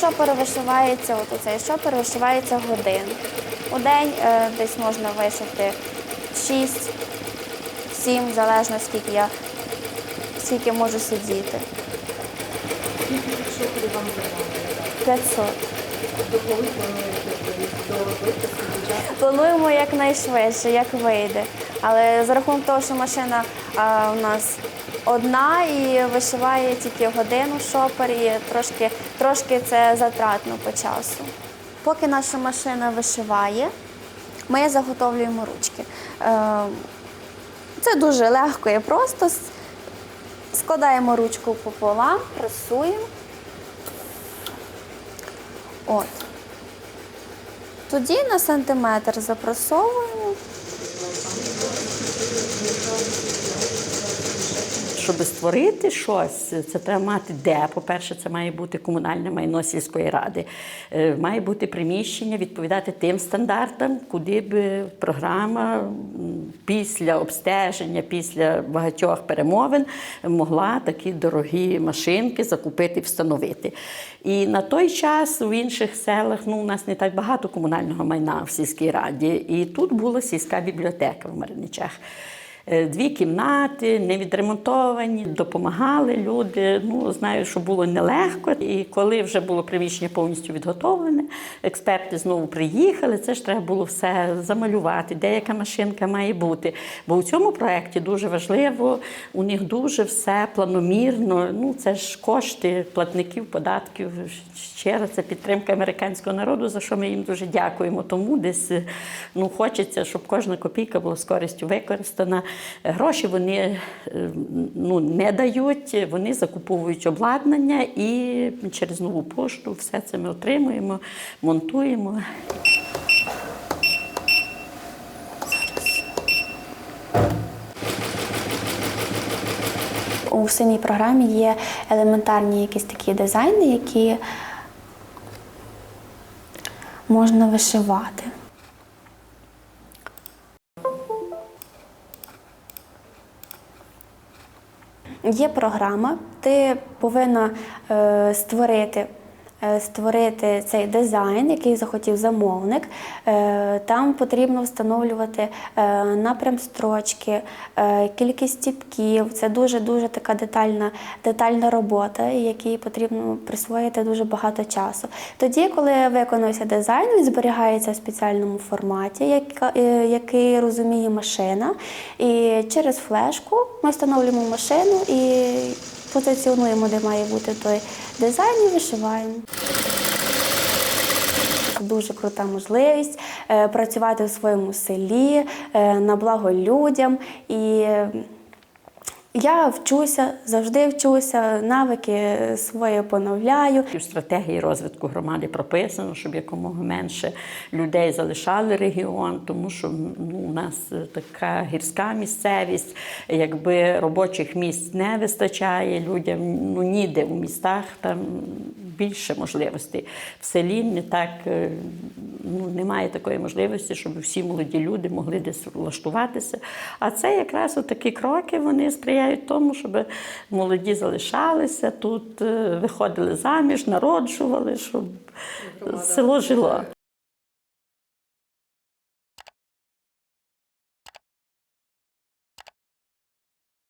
Шопер вишивається, от оцей шопер вишивається годин. У день е, десь можна вишити 6, 7, залежно скільки я скільки можу сидіти. Що коли вам 500. Плануємо якнайшвидше, як вийде. Але за рахунок того, що машина а, у нас одна і вишиває тільки годину шопер, і трошки, трошки це затратно по часу. Поки наша машина вишиває, ми заготовлюємо ручки. Е, Це дуже легко і просто. Складаємо ручку пополам, пресуємо. От. Тоді на сантиметр запресовуємо. Щоб створити щось, це треба мати де. По-перше, це має бути комунальне майно сільської ради. Е, Має бути приміщення, відповідати тим стандартам, куди б програма після обстеження, після багатьох перемовин могла такі дорогі машинки закупити, встановити. І на той час у інших селах ну, у нас не так багато комунального майна в сільській раді. І тут була сільська бібліотека в Мариничах. Е, Дві кімнати, не відремонтовані, допомагали люди. Ну, знаю, що було нелегко. І коли вже було приміщення повністю відготовлене, експерти знову приїхали. Це ж треба було все замалювати, де яка машинка має бути. Бо у цьому проєкті дуже важливо, у них дуже все планомірно. Ну, це ж кошти платників податків. Ще раз це підтримка американського народу, за що ми їм дуже дякуємо. Тому десь ну, хочеться, щоб кожна копійка була з користю використана. Гроші вони е, ну, не дають, вони закуповують обладнання і через нову пошту все це ми отримуємо, монтуємо. У самій програмі є елементарні якісь такі дизайни, які можна вишивати. Є програма, ти повинна е, створити, створити цей дизайн, який захотів замовник. Е, там потрібно встановлювати е, напрям строчки, е, кількість стіпків. Це дуже-дуже така детальна, детальна робота, якій потрібно присвоїти дуже багато часу. Тоді, коли виконався дизайн, він зберігається в спеціальному форматі, е, який розуміє машина. І через флешку ми встановлюємо машину і позиціонуємо, де має бути той дизайн, і вишиваємо. Дуже крута можливість е, працювати в своєму селі е, на благо людям. І я вчуся, завжди вчуся, навики свої поновляю. В стратегії розвитку громади прописано, щоб якомога менше людей залишали регіон, тому що ну, у нас така гірська місцевість, якби робочих місць не вистачає людям, ну ніде у містах там більше можливостей. В селі не так е, ну, немає такої можливості, щоб всі молоді люди могли десь влаштуватися. А це якраз такі кроки вони сприяють тому, щоб молоді залишалися тут, е, виходили заміж, народжували, щоб село жило.